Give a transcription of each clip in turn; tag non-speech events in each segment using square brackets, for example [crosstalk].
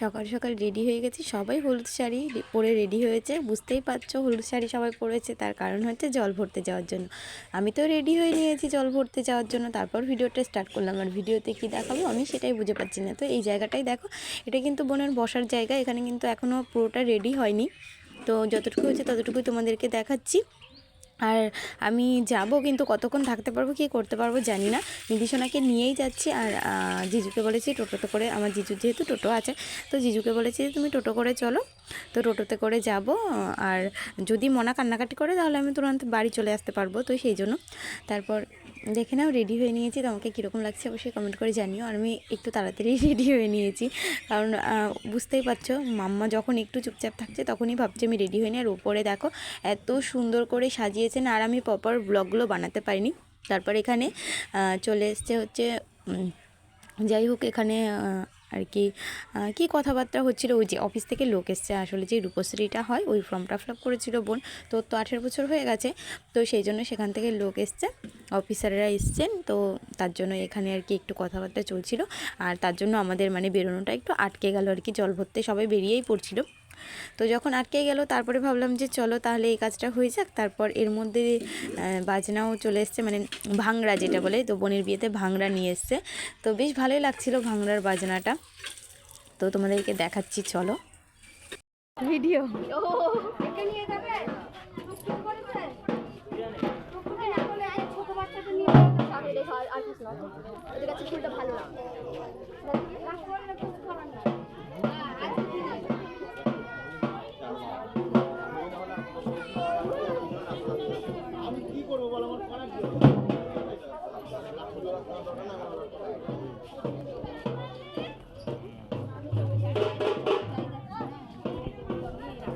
সকাল সকাল রেডি হয়ে গেছি। সবাই হলুদ শাড়ি পরে রেডি হয়েছে। বুঝতেই পারছ, হলুদ শাড়ি সবাই পরেছে। তার কারণ হচ্ছে জল ভরতে যাওয়ার জন্য। আমি তো রেডি হয়ে নিয়েছি জল ভরতে যাওয়ার জন্য। তারপর ভিডিওটা স্টার্ট করলাম। আর ভিডিওতে কি দেখাবো আমি সেটাই বুঝে পাচ্ছি না। তো এই জায়গাটাই দেখো। এটা কিন্তু বোনের বসার জায়গা। এখানে কিন্তু এখনও পুরোটা রেডি হয়নি। তো যতটুকু হয়েছে ততটুকুই তোমাদেরকে দেখাচ্ছি। আর আমি যাব কিন্তু কতক্ষণ থাকতে পারব, কি করতে পারব জানি না। নিধিসোনাকে নিয়েই যাচ্ছি আর জিজুকে বলেছি টোটোতে করে, আমার জিজু যেহেতু টোটো আছে, তো জিজুকে বলেছি তুমি টোটো করে চলো। তো টোটোতে করে যাব, আর যদি মনা কান্নাকাটি করে তাহলে আমি তুরন্ত বাড়ি চলে আসতে পারব, তো সেই জন্য। তারপর দেখে নাও রেডি হয়ে নিয়েছি। তোমাকে কীরকম লাগছে অবশ্যই কমেন্ট করে জানিও। আর আমি একটু তাড়াতাড়ি [laughs] রেডি হয়ে নিয়েছি। কারণ বুঝতেই পারছ, মাম্মা যখন একটু চুপচাপ থাকছে, তখনই ভাবছে আমি রেডি হইনি আর উপরে দেখো, এত সুন্দর করে সাজিয়েছেন। আর আমি প্রপার ব্লগগুলো বানাতে পারিনি। তারপর এখানে চলে এসছে হচ্ছে যাই হোক, এখানে আর কি কি কথাবার্তা হচ্ছিল, ওই যে অফিস থেকে লোক এসছে, আসলে যে রূপশ্রীটা হয়, ওই ফর্মটা ফিল আপ করেছিল বোন। তো তো আঠেরো বছর হয়ে গেছে, তো সেই জন্য সেখান থেকে লোক এসছে অফিসাররা এসছেন, তো তার জন্য এখানে আর কি একটু কথাবার্তা চলছিল। আর তার জন্য আমাদের মানে বেরোনোটা একটু আটকে গেল আর কি জল ভরতে সবাই বেরিয়েই পড়ছিল। তো যখন আটকে গেল তারপরে ভাবলাম যে চলো তাহলে এই কাজটা হয়ে যাক। তারপর এর মধ্যে বাজনাও চলে এসছে মানে ভাংড়া যেটা বলে তো বোনের বিয়েতে ভাংড়া নিয়ে এসছে। তো বেশ ভালোই লাগছিল ভাংড়ার বাজনাটা। তো তোমাদেরকে দেখাচ্ছি চলো। ভিডিও।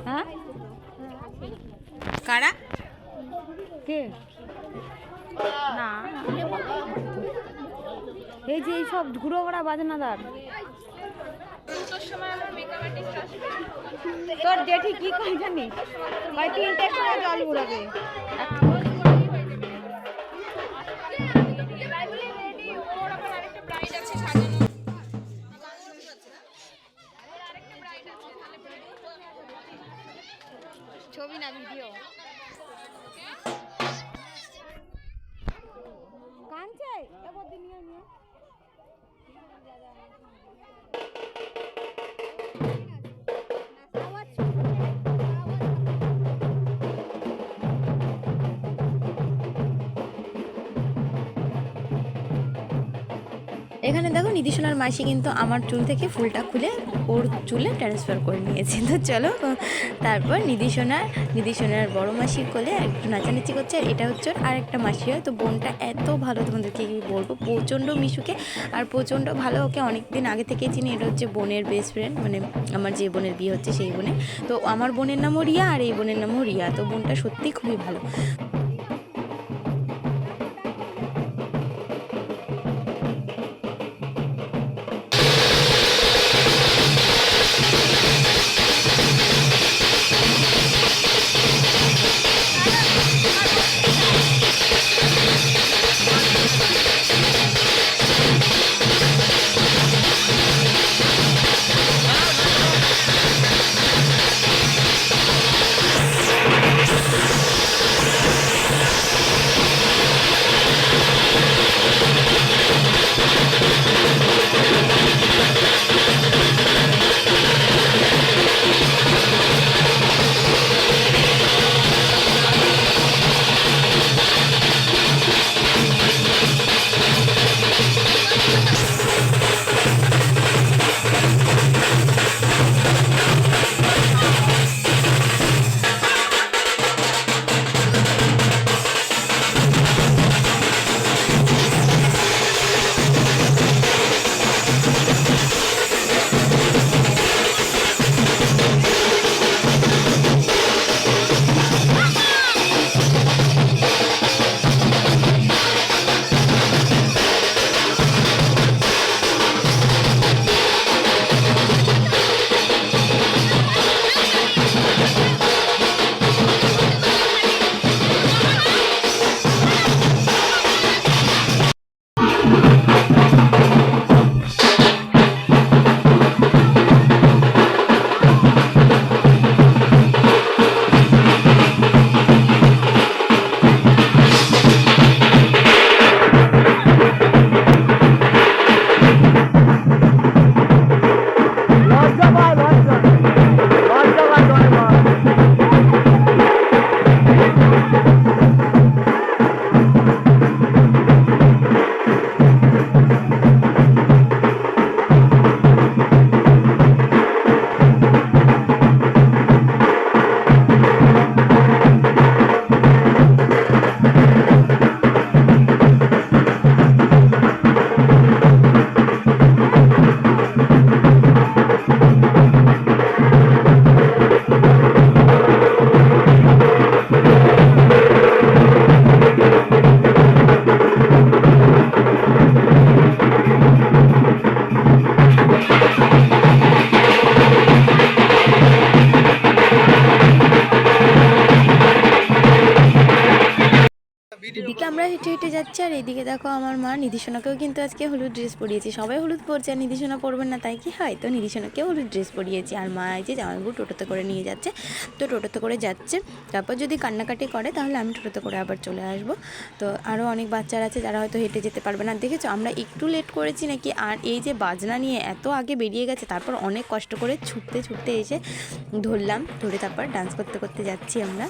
হ্যাঁ? কারা? কে? না। এই যে এইসব ঘুরো ঘোরা বাজনাদার। তোর জেঠি কি কই জানি তিনটের সময় জল ঘুরাবে। ছবি না এখানে দেখো নিধিসোনার মাসি কিন্তু আমার চুল থেকে ফুলটা খুলে ওর চুলে ট্রান্সফার করে নিয়েছে। তো চলো, তারপর নিধিসোনার নিধিসোনার বড় মাসির কোলে একটু নাচানাচি করছে, আর এটা হচ্ছে আর একটা মাসি। হয় তো বোনটা এত ভালো, তোমাদেরকে কি বলব? প্রচণ্ড মিশুকে, আর প্রচণ্ড ভালো ওকে অনেক দিন আগে থেকে চিনি। এটা হচ্ছে বোনের বেস্ট ফ্রেন্ড মানে আমার যে বোনের বিয়ে হচ্ছে সেই বোনের তো আমার বোনের নামও রিয়া, আর এই বোনের নামও রিয়া। তো বোনটা সত্যিই খুবই ভালো। এদিকে দেখো আমার মা নিধিসোনাকেও কিন্তু আজকে হলুদ ড্রেস পরিয়েছি। সবাই হলুদ পরছে আর নিধিসোনা পরবেন না, তাই কি? হয়, তো নিধিসোনাকেও হলুদ ড্রেস পরিয়েছি। আর মা এই যে জামাইবু টোটোতে করে নিয়ে যাচ্ছে, তো টোটোতে করে যাচ্ছে। তারপর যদি কান্নাকাটি করে, তাহলে আমি টোটোতে করে আবার চলে আসব। তো আরও অনেক বাচ্চারা আছে, যারা হয়তো হেঁটে যেতে পারবে না। দেখেছ, আমরা একটু লেট করেছি নাকি? আর এই যে বাজনা নিয়ে এত আগে বেরিয়ে গেছে, তারপর অনেক কষ্ট করে ছুটতে ছুটতে এসে ধরলাম। ধরে তারপর ডান্স করতে করতে যাচ্ছি আমরা।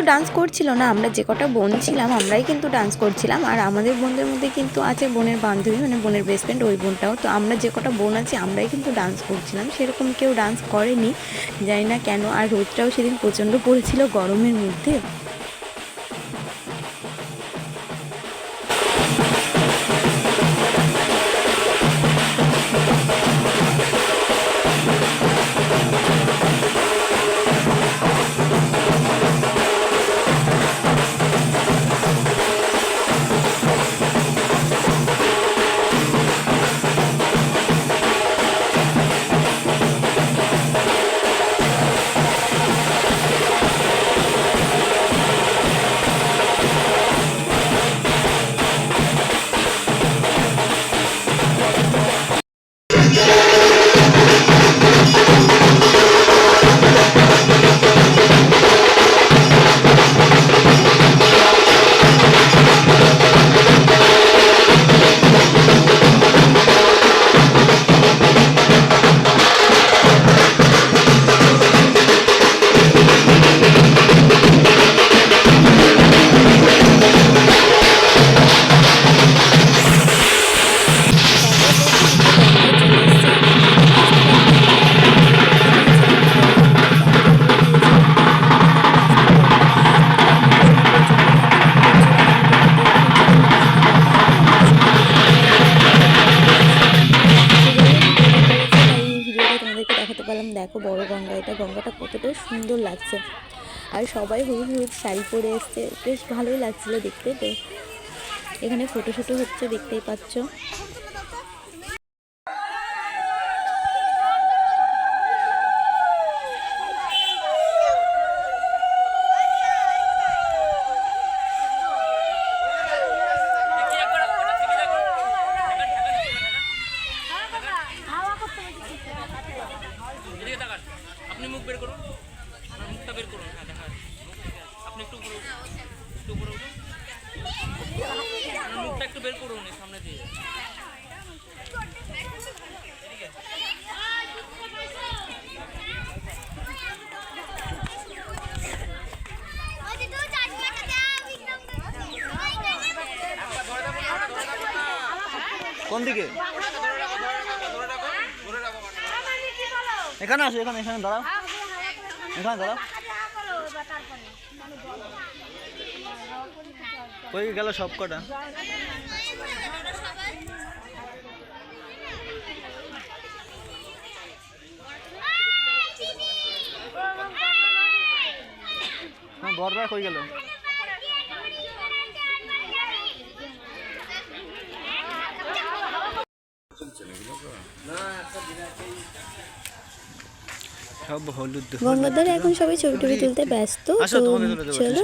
কিন্তু ডান্স করছিল না। আমরা যে কটা বোন ছিলাম, আমরাই কিন্তু ডান্স করছিলাম। আর আমাদের বোনদের মধ্যে কিন্তু আছে বোনের বান্ধবী মানে বোনের বেস্ট ফ্রেন্ড ওই বোনটাও। তো আমরা যে কটা বোন আছি, আমরাই কিন্তু ডান্স করছিলাম। সেরকম কেউ ডান্স করেনি। জানি না কেন। আর রোদটাও সেদিন প্রচণ্ড পড়েছিল গরমের মধ্যে। লাগছে। আর সবাই হলুদ হলুদ শাড়ি পরে এসছে। বেশ ভালোই লাগছিল দেখতে। তো এখানে ফটো শুটও হচ্ছে, দেখতেই পাচ্ছ এদিকে তাকান আপনি মুখ বের করুন আপনার মুখটা বের করুন হ্যাঁ দেখা যাচ্ছে। আপনি একটু উপরে উঠুন একটু উপরে উঠুন আপনার মুখটা একটু বের করুন সামনে দিয়ে কোন দিকে? এখানে আসো, এখানে এখানে দাঁড়াও। এখানে দাঁড়াও। কই গেল সব কটা বড়রা কই গেল। সব হলুদ গঙ্গাধর এখন সবাই ছবি টবি তুলতে ব্যস্ত তো চলো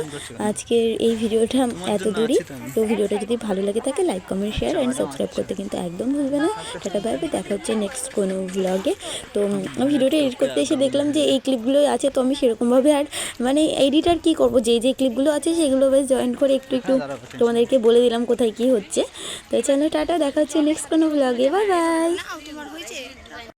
আজকের এই ভিডিওটা এত দূরই। তো ভিডিওটা যদি ভালো লাগে থাকে like comment share and subscribe করতে কিন্তু একদম ভুলবে না। টাটা বাইবে দেখা হচ্ছে নেক্সট কোনো ভ্লগে তো আমি ভিডিওটা এডিট করতে এসে দেখলাম যে এই ক্লিপগুলোই আছে তো আমি সেরকমভাবে আর মানে এডিট আর কী করব? যে যে ক্লিপগুলো আছে সেগুলো বেশ জয়েন করে একটু একটু তোমাদেরকে বলে দিলাম কোথায় কী হচ্ছে। তো চলো টাটা। দেখা হচ্ছে নেক্সট কোনো ভ্লগে বাই বাই